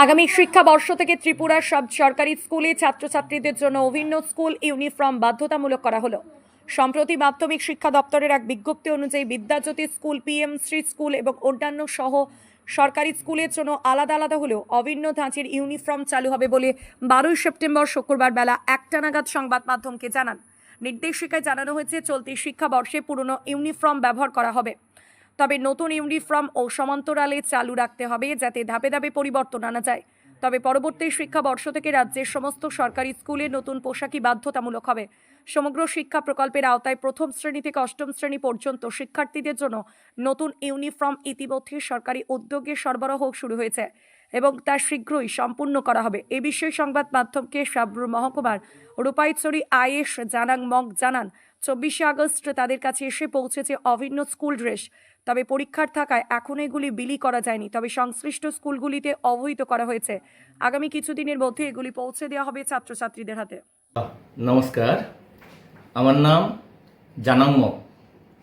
আগামী শিক্ষাবর্ষ থেকে ত্রিপুরার সব সরকারি স্কুলে ছাত্রছাত্রীদের জন্য অভিন্ন স্কুল ইউনিফর্ম বাধ্যতামূলক করা হলো। সম্প্রতি মাধ্যমিক শিক্ষা দপ্তরের এক বিজ্ঞপ্তি অনুযায়ী Vidyajyoti school, PM Shri school এবং অন্যান্য সহ সরকারি স্কুলের জন্য আলাদা আলাদা হলেও অভিন্ন ধাঁচের ইউনিফর্ম চালু হবে বলে বারোই সেপ্টেম্বর শুক্রবার বেলা একটা নাগাদ সংবাদ মাধ্যমকে জানান। নির্দেশিকায় জানানো হয়েছে, চলতি শিক্ষাবর্ষে পুরনো ইউনিফর্ম ব্যবহার করা হবে। তবে নতুন ইউনিফর্ম ও সমান্তরালে চালু রাখতে হবে যাতে ধাপে ধাপে পরিবর্তন আনা যায়। তবে পরবর্তী শিক্ষাবর্ষ থেকে রাজ্যের সমস্ত সরকারি স্কুলে নতুন পোশাকই বাধ্যতামূলক হবে। সমগ্র শিক্ষা প্রকল্পের আওতায় প্রথম শ্রেণি থেকে অষ্টম শ্রেণি পর্যন্ত শিক্ষার্থীদের জন্য নতুন ইউনিফর্ম ইতিমধ্যে সরকারি উদ্যোগে সরবরাহ শুরু হয়েছে এবং তা শীঘ্রই সম্পূর্ণ করা হবে। এ বিষয়ে সংবাদ মাধ্যমকে সাব্রুর মহকুমার রূপাইচরি আয়েশ জানাং মগ জানান চব্বিশে আগস্ট তাদের কাছে এসে পৌঁছেছে অভিন্ন স্কুল ড্রেস। তবে পরীক্ষার থাকায় এখন এগুলি বিলি করা যায়নি। তবে সংশ্লিষ্ট স্কুলগুলিতে অবহিত করা হয়েছে। আগামী কিছুদিনের মধ্যে এগুলি পৌঁছে দেওয়া হবে ছাত্রছাত্রীদের হাতে। নমস্কার। আমার নাম জানাংমক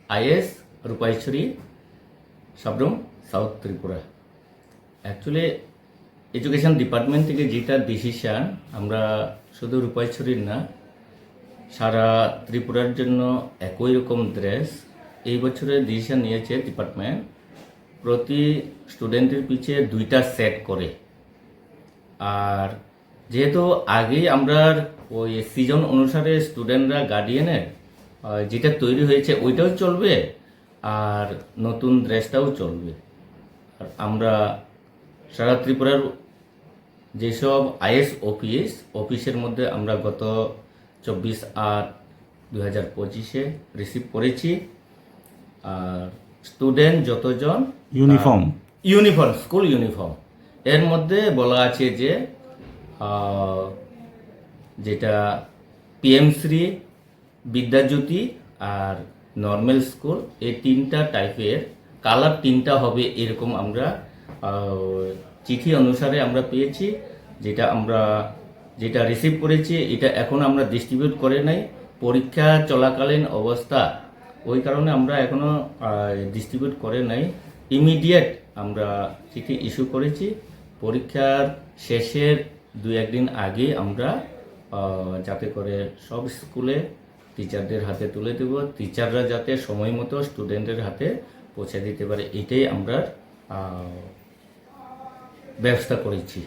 IS Rupaishwari Sabroom, south Tripura. Actually education department থেকে যেটা ডিসিশন আমরা শুধু রূপাইশ্বরীর না সারা ত্রিপুরার জন্য একই রকম ড্রেস এই বছরে ডিসিশন নিয়েছে ডিপার্টমেন্ট প্রতি স্টুডেন্টের পিছে দুইটা সেট করে। আর যেহেতু আগেই আমরা ওই সিজন অনুসারে স্টুডেন্টরা গার্ডিয়ানের যেটা তৈরি হয়েছে ওইটাও চলবে, আর নতুন ড্রেসটাও চলবে। আর আমরা সারা ত্রিপুরার যেসব আইএস অফিস অফিসের মধ্যে আমরা গত চব্বিশ আট দু হাজার পঁচিশে রিসিভ করেছি। আর স্টুডেন্ট যতজন ইউনিফর্ম ইউনিফর্ম স্কুল ইউনিফর্ম এর মধ্যে বলা আছে যে যেটা পিএমশ্রী বিদ্যাজ্যোতি আর নর্মাল স্কুল এই তিনটা টাইপের কালার তিনটা হবে এরকম আমরা চিঠি অনুসারে আমরা পেয়েছি যেটা আমরা যেটা রিসিভ করেছি, এটা এখন আমরা ডিস্ট্রিবিউট করে নাই। পরীক্ষা চলাকালীন অবস্থা। ওই কারণে আমরা এখনও ডিস্ট্রিবিউট করে নাই। ইমিডিয়েট আমরা চিঠি ইস্যু করেছি। পরীক্ষার শেষের দু একদিন আগে আমরা যাতে করে সব স্কুলে টিচারদের হাতে তুলে দেব। টিচাররা যাতে সময় মতো স্টুডেন্টের হাতে পৌঁছে দিতে পারে, এটাই আমরা ব্যবস্থা করেছি।